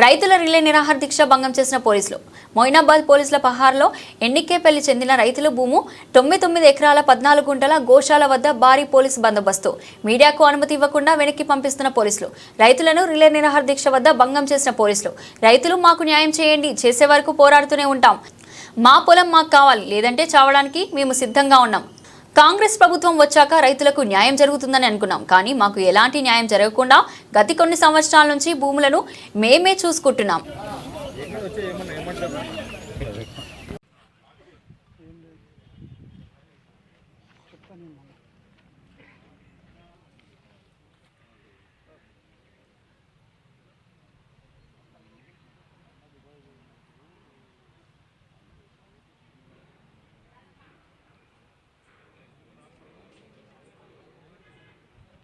రైతుల రిలే నిరాహార దీక్ష భంగం చేసిన పోలీసులు. మొయినాబాద్ పోలీసుల పహార్లో ఎన్నికేపల్లి చెందిన రైతుల భూము తొమ్మిది తొమ్మిది ఎకరాల పద్నాలుగు గుంటల గోశాల వద్ద భారీ పోలీసు బందోబస్తు. మీడియాకు అనుమతి ఇవ్వకుండా వెనక్కి పంపిస్తున్న పోలీసులు. రైతులను రిలే నిరాహార దీక్ష వద్ద భంగం చేసిన పోలీసులు. రైతులు మాకు న్యాయం చేయండి చేసే వరకు పోరాడుతూనే ఉంటాం. మా పొలం మాకు కావాలి లేదంటే చావడానికి మేము సిద్ధంగా ఉన్నాం. కాంగ్రెస్ ప్రభుత్వం వచ్చాక రైతులకు న్యాయం జరుగుతుందని అనుకున్నాం. కానీ మాకు ఎలాంటి న్యాయం జరగకుండా గత కొన్ని సంవత్సరాల నుంచి భూములను మేమే చూసుకుంటున్నాం.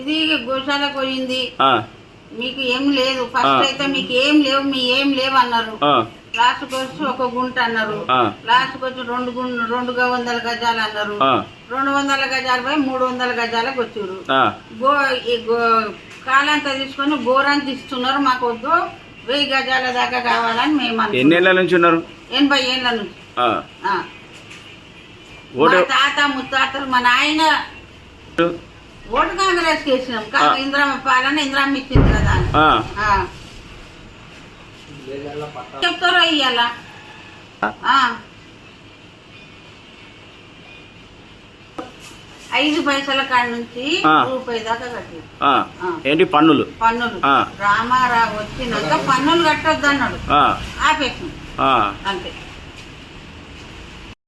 ఇది గోశాల పోయింది. మీకు ఏం లేదు. ఫస్ట్ అయితే మీకు ఏం లేవు మీ ఏం లేవు అన్నారు. ఆ, లాస్ట్కి వచ్చి ఒక గుంట అన్నారు. ఆ. లాస్ట్కి వచ్చి రెండు గుం రెండు వందల గజాలు అన్నారు. రెండు వందల గజాలు పోయి మూడు వందల గజాలకు వచ్చారు గో కాలంతా తీసుకొని గోరంత ఇస్తున్నారు. మాకు వద్దు. వెయ్యి గజాల దాకా కావాలని మేము ఎన్ని ఏళ్ళ నుంచి ఉన్నారు? ఎనభై ఏళ్ళ నుంచి. మా తాత ముత్తాతలు మా నాయన ఓటు కాంగ్రెస్ ఆ. కానీ ఇందిరమ్మ పాలన ఇందిరమ్మ ఇచ్చింది కదా. చెప్తారో ఇయ్యాల. ఐదు పైసల కాడ నుంచి. రూపాయి దాకా కట్టి ఆ, ఆ. ఏంటి పన్నులు? పన్నులు. రామారావు వచ్చినాక పన్నులు కట్టొద్దు అన్నాడు ఆ, ఆపేసింది ఆ, అంతే.